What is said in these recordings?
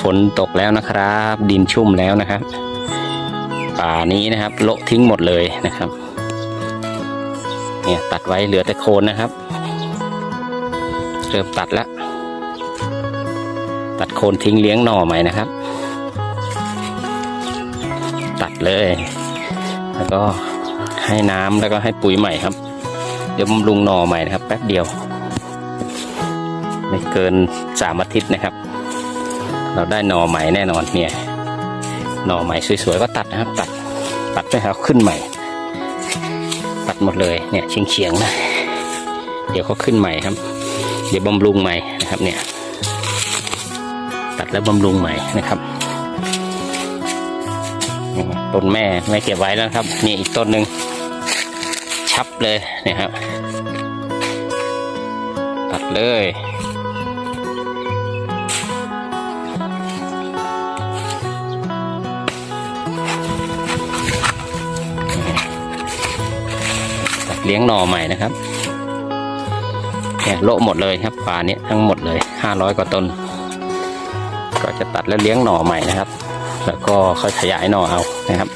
ฝนตกแล้วนะครับ ดินชุ่มแล้วนะครับ ป่านี้นะครับโละทิ้งหมดเลยนะครับ เนี่ยตัดไว้เหลือแต่โคนนะครับ เริ่มตัดแล้ว ตัดโคนทิ้งเลี้ยงหน่อใหม่นะครับ ตัดเลย แล้วก็ให้น้ำแล้วก็ให้ปุ๋ยใหม่ครับ เดี๋ยวบำรุงหน่อใหม่นะครับ แป๊บเดียว ไม่เกินสามอาทิตย์นะครับ เราได้หน่อใหม่แน่นอนเนี่ยหน่อใหม่สวยๆก็ตัดนะครับ ตัดตัดไปครับขึ้นใหม่ ตัดหมดเลยเนี่ยเฉียงๆนะเดี๋ยวเขาขึ้นใหม่ครับ เดี๋ยวบำรุงใหม่นะครับเนี่ย ตัดแล้วบำรุงใหม่นะครับต้นแม่แม่เก็บไว้แล้วครับนี่อีกต้นหนึ่งชับเลยเนี่ยครับ ตัดเลย เลี้ยงหน่อใหม่นะครับเนี่ยโละหมดเลยครับป่าเนี้ยทั้งหมดเลยห้าร้อยกว่าต้น ก็จะตัดแล้วเลี้ยงหน่อใหม่นะครับ แล้วก็ค่อยขยายหน่อเอานะครับ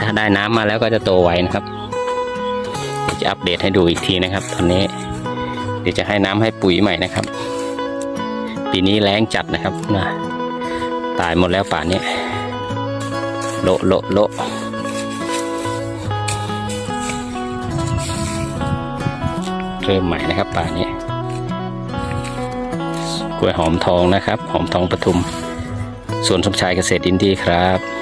ถ้าได้น้ำมาแล้วก็จะโตไวนะครับจะอัปเดตให้ดูอีกทีนะครับ ตอนนี้ เดี๋ยวจะให้น้ำให้ปุ๋ยใหม่นะครับ ปีนี้แรงจัดนะครับนะตายหมดแล้วป่านนี้โละโละโละ เริ่มใหม่นะครับป่านี้ กล้วยหอมทองนะครับ หอมทองปทุมสวนสมชายเกษตรอินดีครับ